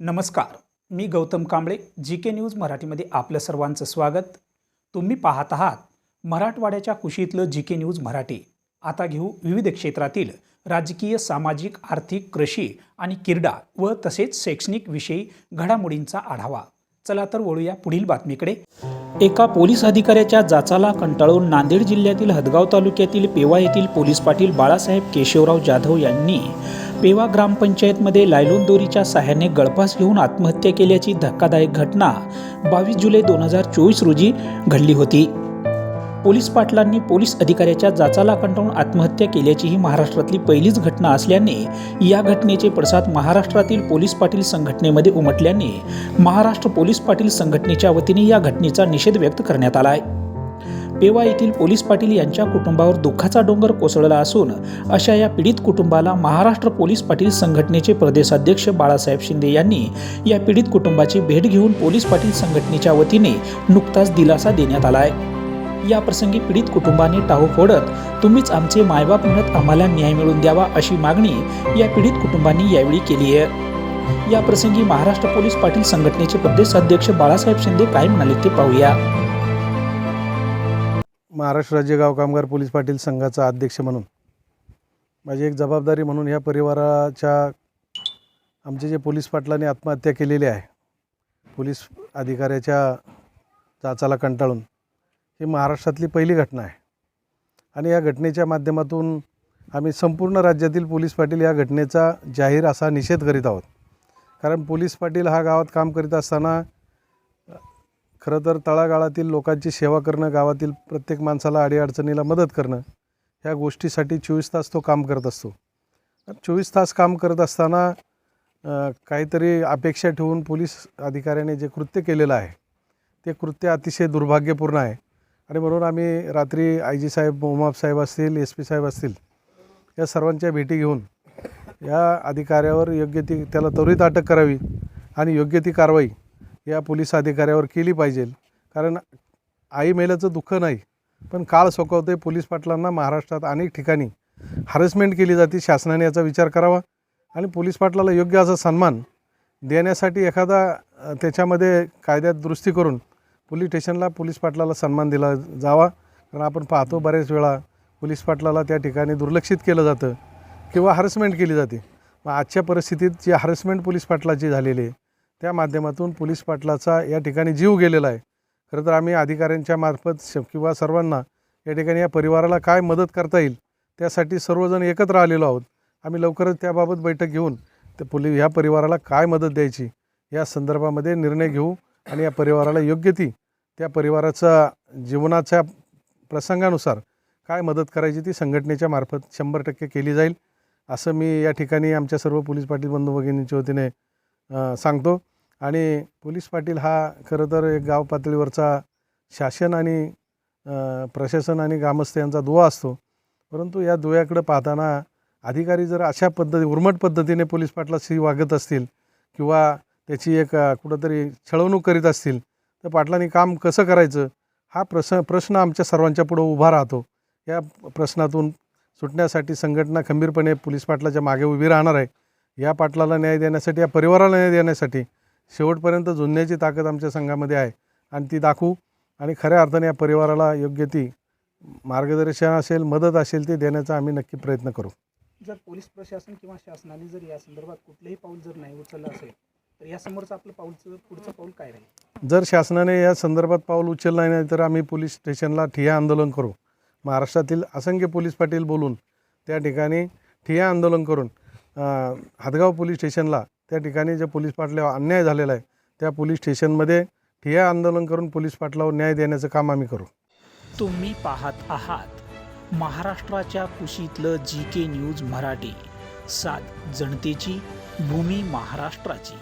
नमस्कार मी Gautam Kamble G K news मराठीमध्ये आपलं सर्वांचं स्वागत. तुम्ही पाहत आहात मराठवाड्याच्या कुशीतलं जी के न्यूज मराठी. आता घेऊ विविध क्षेत्रातील राजकीय सामाजिक आर्थिक कृषी आणि किरडा व तसेच शैक्षणिक विषयी घडामोडींचा आढावा. चला तर वळूया पुढील बातमीकडे. एका पोलीस अधिकाऱ्याच्या जाचाला कंटाळून नांदेड जिल्ह्यातील हदगाव तालुक्यातील पेवा येथील पोलीस पाटील बाळासाहेब केशवराव जाधव यांनी पेवा ग्रामपंचायतमध्ये लायलोन दोरीच्या सहाय्याने गळफास घेऊन आत्महत्या केल्याची धक्कादायक घटना बावीस जुलै दोन हजार चोवीस रोजी घडली होती. पोलीस पाटलांनी पोलीस अधिकाऱ्याच्या जाचाला कंटाळून आत्महत्या केल्याची ही महाराष्ट्रातली पहिलीच घटना असल्याने या घटनेचे पडसाद महाराष्ट्रातील पोलीस पाटील संघटनेमध्ये उमटल्याने महाराष्ट्र पोलीस पाटील संघटनेच्या वतीने या घटनेचा निषेध व्यक्त करण्यात आला आहे पेवा येथील पोलीस पाटील यांच्या कुटुंबावर दुःखाचा डोंगर कोसळला असून अशा या पीडित कुटुंबाला महाराष्ट्र पोलीस पाटील संघटनेचे प्रदेशाध्यक्ष बाळासाहेब शिंदे यांनी या पीडित कुटुंबाची भेट घेऊन पोलीस पाटील संघटनेच्या वतीने नुकताच दिलासा देण्यात आला आहे. या प्रसंगी पीडित कुटुंबाने टाहू फोडत तुम्हीच आमचे मायबाप म्हणत आम्हाला न्याय मिळवून द्यावा अशी मागणी या पीडित कुटुंबांनी यावेळी केली आहे. या प्रसंगी महाराष्ट्र पोलीस पाटील संघटनेचे प्रदेशाध्यक्ष बाळासाहेब शिंदे काय म्हणाले ते पाहूया. महाराष्ट्र राज्य गाव कामगार पोलीस पाटील संघाचा अध्यक्ष म्हणून. माझी एक जबाबदारी म्हणून ह्या परिवाराच्या आमचे जे पोलीस पाटलांनी आत्महत्या केलेली आहे पोलीस अधिकाऱ्याच्या जाचाला कंटाळून ही महाराष्ट्रातली पहिली घटना आहे. आणि या घटनेच्या माध्यमातून आम्ही संपूर्ण राज्यातील पोलीस पाटील या घटनेचा जाहीर असा निषेध करीत आहोत. कारण पोलीस पाटील हा गावात काम करीत असताना खरं तर तळागाळातील लोकांची सेवा करणं गावातील प्रत्येक माणसाला अडीअडचणीला मदत करणं ह्या गोष्टीसाठी चोवीस तास तो काम करत असतो. चोवीस तास काम करत असताना काहीतरी अपेक्षा ठेवून पोलीस अधिकाऱ्याने जे कृत्य केलेलं आहे ते कृत्य अतिशय दुर्भाग्यपूर्ण आहे. आणि म्हणून आम्ही रात्री आय जी साहेब मोहमाब साहेब असतील एस पी साहेब असतील या सर्वांच्या भेटी घेऊन या अधिकाऱ्यावर योग्य ती त्याला त्वरित अटक करावी आणि योग्य ती कारवाई या पोलीस अधिकाऱ्यावर केली पाहिजे. कारण आई मेल्याचं दुःख नाही पण काळ सोकवते पोलीस पाटलांना महाराष्ट्रात अनेक ठिकाणी. हॅरेसमेंट केली जाते शासनाने याचा विचार करावा आणि पोलीस पाटलाला योग्य असा सन्मान देण्यासाठी एखादा त्याच्यामध्ये कायद्यात दुरुस्ती करून पोलीस स्टेशनला पोलीस पाटलाला सन्मान दिला जावा. कारण आपण पाहतो बऱ्याच वेळा पोलीस पाटलाला त्या ठिकाणी दुर्लक्षित केलं जातं किंवा हॅरेसमेंट केली जाते. मग आजच्या परिस्थितीत जी हॅरेसमेंट पोलीस पाटलाची झालेली आहे त्या माध्यमातून पोलीस पाटलाचा या ठिकाणी जीव गेलेला आहे. खरं तर आम्ही अधिकाऱ्यांच्या मार्फत किंवा सर्वांना या ठिकाणी या परिवाराला काय मदत करता येईल त्यासाठी सर्वजण एकत्र आलेलो आहोत. आम्ही लवकरच त्याबाबत बैठक घेऊन ते पोलीस ह्या परिवाराला काय मदत द्यायची या संदर्भामध्ये निर्णय घेऊ आणि या परिवाराला योग्य ती त्या परिवाराचा जीवनाच्या प्रसंगानुसार काय मदत करायची ती संघटनेच्या मार्फत शंभर टक्के केली जाईल असं मी या ठिकाणी आमच्या सर्व पोलीस पाटील बंधू भगिनींच्या वतीने सांगतो. आणि पोलीस पाटील हा खरं तर एक गाव पातळीवरचा शासन आणि प्रशासन आणि ग्रामस्थ यांचा दुवा असतो. परंतु या दुव्याकडं पाहताना अधिकारी जर अशा पद्धती उर्मट पद्धतीने पोलीस पाटलाशी वागत असतील किंवा त्याची एक कुठंतरी छळवणूक करीत असतील तर पाटलांनी काम कसं करायचं? हा प्रस प्रश्न आमच्या सर्वांच्या पुढं उभा राहतो. या प्रश्नातून सुटण्यासाठी संघटना खंबीरपणे पोलीस पाटलाच्या मागे उभी राहणार आहे. या पाटलाला न्याय देण्यासाठी या परिवाराला न्याय देण्यासाठी शेवटपर्यंत झुंजण्याची ताकद आमच्या संघामध्ये आहे. आणि ती दाखवू. आणि खऱ्या अर्थाने या परिवाराला योग्य ती मार्गदर्शन असेल मदत असेल ती देण्याचा आम्ही नक्की प्रयत्न करू. जर पोलीस प्रशासन किंवा शासनाने जर या संदर्भात कुठलंही पाऊल जर नाही उचललं असेल तर या समोरचं आपलं पाऊलचं पुढचं पाऊल काय राहील? जर शासनाने या संदर्भात पाऊल उचललं नाही तर आम्ही पोलीस स्टेशनला ठिय्या आंदोलन करू. महाराष्ट्रातील असंख्य पोलीस पाटील बोलून त्या ठिकाणी ठिय्या आंदोलन करून हदगाव पोलीस स्टेशनला त्या ठिकाणी जे पोलीस पाटलावर अन्याय झालेला आहे त्या पोलीस स्टेशनमध्ये ठिया आंदोलन करून पोलीस पाटलावर न्याय देण्याचं काम आम्ही करू. तुम्ही पाहत आहात महाराष्ट्राच्या कुशीतलं जी के न्यूज मराठी सात जनतेची भूमी महाराष्ट्राची.